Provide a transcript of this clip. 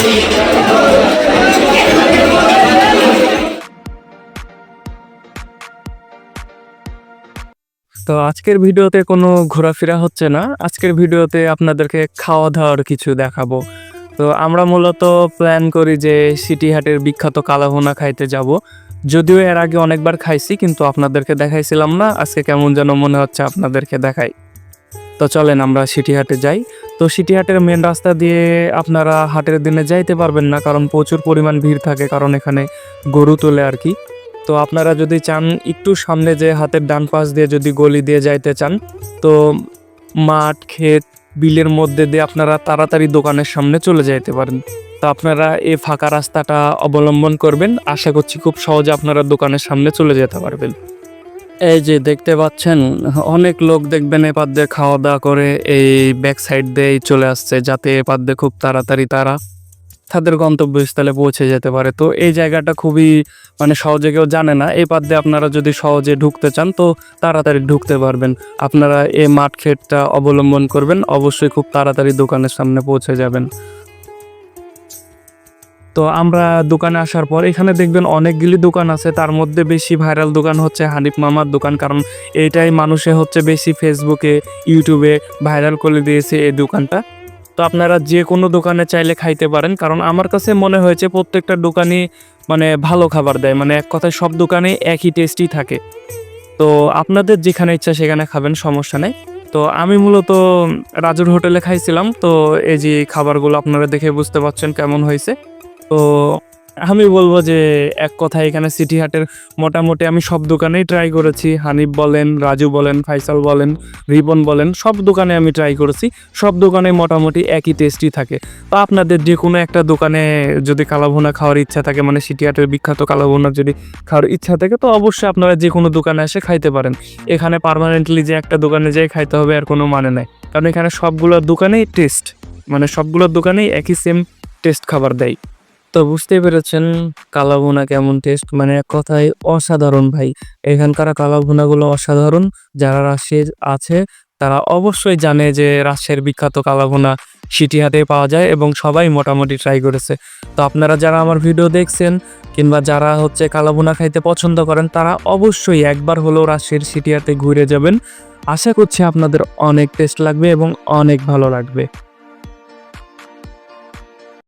তো আজকের ভিডিওতে কোনো ঘোরাফেরা হচ্ছে না। আজকের ভিডিওতে আপনাদেরকে খাওয়া দাওয়ার কিছু দেখাবো। তো আমরা মূলত প্ল্যান করি যে সিটি হাটের বিখ্যাত কালাভুনা খাইতে যাব। যদিও এর আগে অনেকবার খাইছি, কিন্তু আপনাদেরকে দেখাইছিলাম না। আজকে কেমন যেন মনে হচ্ছে আপনাদেরকে দেখাই। তো চলেন আমরা সিটি হাটে যাই। তো সিটি হাটের মেন রাস্তা দিয়ে আপনারা হাটের দিনে যাইতে পারবেন না, কারণ প্রচুর পরিমাণ ভিড় থাকে কারণ এখানে গরু তোলে আর কি। তো আপনারা যদি চান একটু সামনে যে হাতের ডান পাশ দিয়ে যদি গলি দিয়ে যাইতে চান, তো মাঠ, ক্ষেত, বিলের মধ্যে দিয়ে আপনারা তাড়াতাড়ি দোকানের সামনে চলে যাইতে পারেন। তো আপনারা এই ফাঁকা রাস্তাটা অবলম্বন করবেন। আশা করছি খুব সহজে আপনারা দোকানের সামনে চলে যেতে পারবেন। এই যে দেখতে পাচ্ছেন, অনেক লোক দেখবেন এ পাশ দিয়ে খাওয়া দাওয়া করে, এই ব্যাক সাইড দিয়েই চলে আসছে যাতে এ পাশ দিয়ে খুব তাড়াতাড়ি তারা তাদের গন্তব্যস্থলে পৌঁছে যেতে পারে। তো এই জায়গাটা খুবই মানে সহজে কেউ জানে না। এই পাশ দিয়ে আপনারা যদি সহজে ঢুকতে চান, তো তাড়াতাড়ি ঢুকতে পারবেন। আপনারা এই মাঠ ক্ষেতটা অবলম্বন করবেন, অবশ্যই খুব তাড়াতাড়ি দোকানের সামনে পৌঁছে যাবেন। তো আমরা দোকানে আসার পর এখানে দেখবেন অনেকগুলি দোকান আছে। তার মধ্যে বেশি ভাইরাল দোকান হচ্ছে হানিফ মামার দোকান, কারণ এটাই মানুষে হচ্ছে বেশি ফেসবুকে ইউটিউবে ভাইরাল করে দিয়েছে এই দোকানটা। তো আপনারা যে কোনো দোকানে চাইলে খাইতে পারেন, কারণ আমার কাছে মনে হয়েছে প্রত্যেকটা দোকানই মানে ভালো খাবার দেয়। মানে এক কথায় সব দোকানে একই টেস্টই থাকে। তো আপনাদের যেখানে ইচ্ছা সেখানে খাবেন, সমস্যা নেই। তো আমি মূলত রাজুর হোটেলে খাইছিলাম। তো এই যে খাবারগুলো আপনারা দেখে বুঝতে পারছেন কেমন হয়েছে। তো আমি বলব যে এক কথায় এখানে সিটি হাটের মোটামুটি আমি সব দোকানেই ট্রাই করেছি। হানিফ বলেন, রাজু বলেন, ফাইসাল বলেন রিবন বলেন, সব দোকানে আমি ট্রাই করেছি। সব দোকানে মোটামুটি একই টেস্টই থাকে। তো আপনাদের যে কোনো একটা দোকানে যদি কালাভুনা খাওয়ার ইচ্ছা থাকে মানে সিটি হাটের বিখ্যাত কালাভুনা যদি খাওয়ার ইচ্ছা থাকে, তো অবশ্যই আপনারা যে কোনো দোকানে এসে খাইতে পারেন। এখানে পার্মানেন্টলি যে একটা দোকানে যেয়ে খাইতে হবে, আর কোনো মানে নাই। কারণ এখানে সবগুলোর দোকানেই টেস্ট মানে সবগুলোর দোকানেই একই সেম টেস্ট খাবার দেয়। তো বুঝতেই পেরেছেন কালাভুনা কেমন টেস্ট মানে এক কথায় অসাধারণ ভাই। এখানকার কালাভুনাগুলো অসাধারণ। যারা রাজশাহীর আছে, তারা অবশ্যই জানে যে রাজশাহীর বিখ্যাত কালাভুনা সিটি হাতে পাওয়া যায় এবং সবাই মোটামুটি ট্রাই করেছে। তো আপনারা যারা আমার ভিডিও দেখছেন কিংবা যারা হচ্ছে কালাভুনা খাইতে পছন্দ করেন, তারা অবশ্যই একবার হলেও সিটি হাতে ঘুরে যাবেন। আশা করছি আপনাদের অনেক টেস্ট লাগবে এবং অনেক ভালো লাগবে।